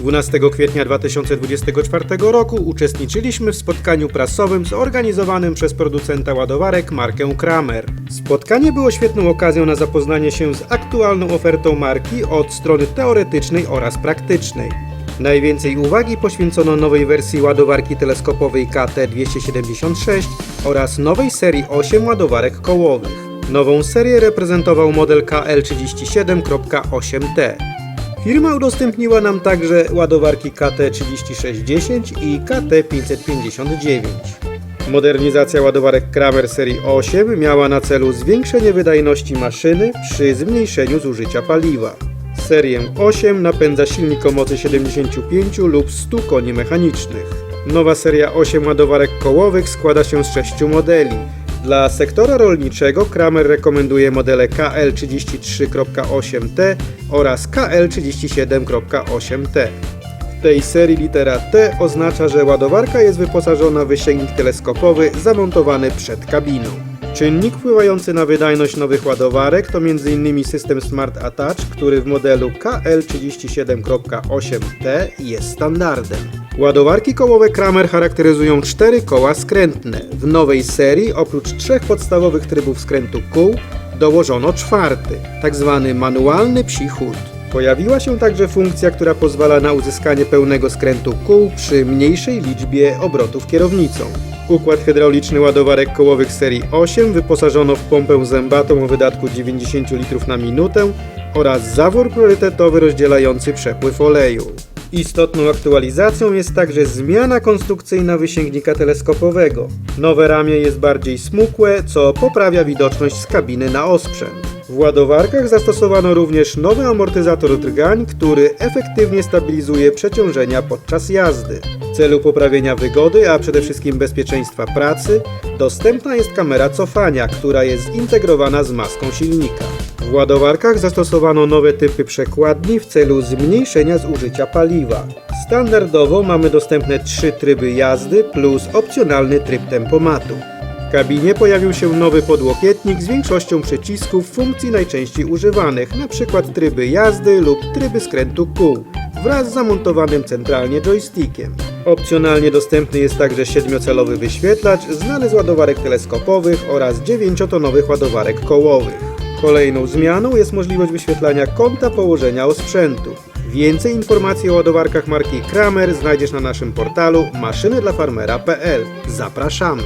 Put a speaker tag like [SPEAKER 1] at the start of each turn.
[SPEAKER 1] 12 kwietnia 2024 roku uczestniczyliśmy w spotkaniu prasowym zorganizowanym przez producenta ładowarek markę Kramer. Spotkanie było świetną okazją na zapoznanie się z aktualną ofertą marki od strony teoretycznej oraz praktycznej. Najwięcej uwagi poświęcono nowej wersji ładowarki teleskopowej KT276 oraz nowej serii 8 ładowarek kołowych. Nową serię reprezentował model KL37.8T. Firma udostępniła nam także ładowarki KT3610 i KT559. Modernizacja ładowarek Kramer serii 8 miała na celu zwiększenie wydajności maszyny przy zmniejszeniu zużycia paliwa. Serię 8 napędza silnik o mocy 75 lub 100 koni mechanicznych. Nowa seria 8 ładowarek kołowych składa się z 6 modeli. Dla sektora rolniczego Kramer rekomenduje modele KL33.8T oraz KL37.8T. W tej serii litera T oznacza, że ładowarka jest wyposażona w wysięgnik teleskopowy zamontowany przed kabiną. Czynnik wpływający na wydajność nowych ładowarek to m.in. system Smart Attach, który w modelu KL37.8T jest standardem. Ładowarki kołowe Kramer charakteryzują cztery koła skrętne. W nowej serii oprócz trzech podstawowych trybów skrętu kół dołożono czwarty, tak zwany manualny psi chód. Pojawiła się także funkcja, która pozwala na uzyskanie pełnego skrętu kół przy mniejszej liczbie obrotów kierownicą. Układ hydrauliczny ładowarek kołowych serii 8 wyposażono w pompę zębatą o wydatku 90 litrów na minutę oraz zawór priorytetowy rozdzielający przepływ oleju. Istotną aktualizacją jest także zmiana konstrukcyjna wysięgnika teleskopowego. Nowe ramię jest bardziej smukłe, co poprawia widoczność z kabiny na osprzęt. W ładowarkach zastosowano również nowy amortyzator drgań, który efektywnie stabilizuje przeciążenia podczas jazdy. W celu poprawienia wygody, a przede wszystkim bezpieczeństwa pracy, dostępna jest kamera cofania, która jest zintegrowana z maską silnika. W ładowarkach zastosowano nowe typy przekładni w celu zmniejszenia zużycia paliwa. Standardowo mamy dostępne trzy tryby jazdy plus opcjonalny tryb tempomatu. W kabinie pojawił się nowy podłokietnik z większością przycisków funkcji najczęściej używanych, np. tryby jazdy lub tryby skrętu kół, wraz z zamontowanym centralnie joystickiem. Opcjonalnie dostępny jest także 7-calowy wyświetlacz znany z ładowarek teleskopowych oraz 9-tonowych ładowarek kołowych. Kolejną zmianą jest możliwość wyświetlania kąta położenia osprzętu. Więcej informacji o ładowarkach marki Kramer znajdziesz na naszym portalu maszynydlafarmera.pl. Zapraszamy!